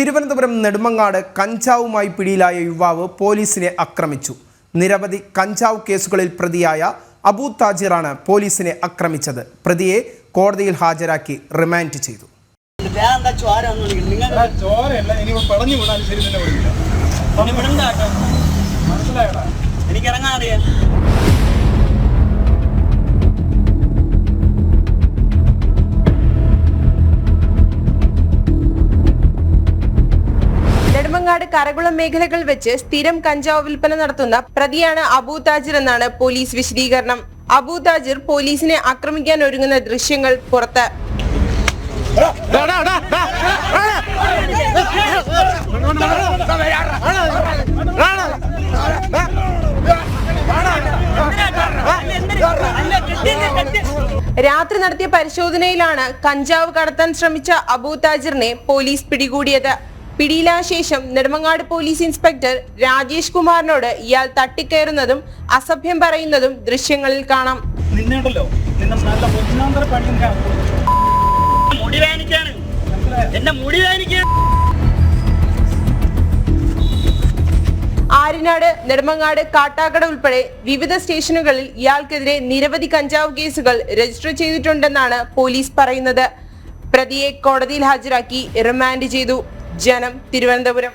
തിരുവനന്തപുരം നെടുമങ്ങാട് കഞ്ചാവുമായി പിടിയിലായ യുവാവ് പോലീസിനെ ആക്രമിച്ചു. നിരവധി കഞ്ചാവ് കേസുകളിൽ പ്രതിയായ അബൂ താജിറാണ് പോലീസിനെ ആക്രമിച്ചത്. പ്രതിയെ കോടതിയിൽ ഹാജരാക്കി റിമാൻഡ് ചെയ്തു. നെടുമങ്ങാട് കരകുളം മേഖലകൾ വെച്ച് സ്ഥിരം കഞ്ചാവ് വിൽപ്പന നടത്തുന്ന പ്രതിയാണ് അബൂ താജിർ എന്നാണ് പോലീസ് വിശദീകരണം. അബൂ താജിർ പോലീസിനെ ആക്രമിക്കാൻ ഒരുങ്ങുന്ന ദൃശ്യങ്ങൾ പുറത്ത്. രാത്രി നടത്തിയ പരിശോധനയിലാണ് കഞ്ചാവ് കടത്താൻ ശ്രമിച്ച അബൂ താജിറിനെ പോലീസ് പിടികൂടിയത്. പിടിയിലായ ശേഷം നെടുമങ്ങാട് പോലീസ് ഇൻസ്പെക്ടർ രാജേഷ് കുമാറിനോട് ഇയാൾ തട്ടിക്കയറുന്നതും അസഭ്യം പറയുന്നതും ദൃശ്യങ്ങളിൽ കാണാം. നിന്നുണ്ടല്ലോ നല്ല ഒന്നാന്തര മുടി വേദനിക്കാണ് എന്റെ മുടി വേദനിക്കാണ് ആര്യനാട് നെടുമങ്ങാട് കാട്ടാക്കട ഉൾപ്പെടെ വിവിധ സ്റ്റേഷനുകളിൽ ഇയാൾക്കെതിരെ നിരവധി കഞ്ചാവ് കേസുകൾ രജിസ്റ്റർ ചെയ്തിട്ടുണ്ടെന്നാണ് പോലീസ് പറയുന്നത്. പ്രതിയെ കോടതിയിൽ ഹാജരാക്കി റിമാൻഡ് ചെയ്തു. ജനം തിരുവനന്തപുരം